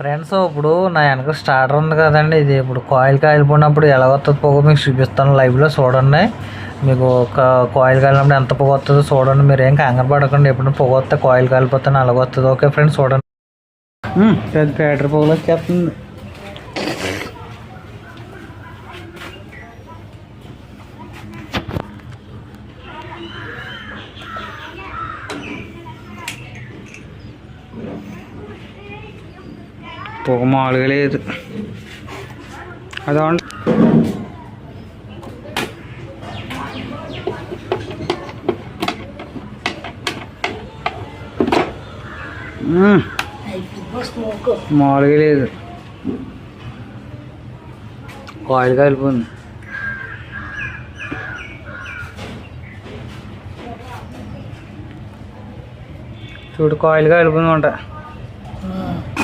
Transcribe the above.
Friends ఇప్పుడు నా వెనక స్టార్టర్ ఉంది కదండి. ఇది ఇప్పుడు కాయిల్ కాలిపోయినప్పుడు ఎలా వస్తుంది పొగ? మీకు చూపిస్తాను. లైవ్లో చూడండి. మీకు ఒక కాయిల్ కాలినప్పుడు ఎంత పొగ వస్తుందో చూడండి. మీరు ఏం కంగారు పడకండి. ఎప్పుడు పొగ వస్తే కాయిల్ కాలిపోతే అలాగ వస్తుంది. ఓకే ఫ్రెండ్స్ చూడండి. పెద్ద బ్యాటరీ పొగలు వచ్చేస్తుంది. పొగ మామూలుగా లేదు అదే మామూలుగా లేదు కాయిల్ కాలిపోయింది చూడు కాయిల్ కాలిపోయింది అంట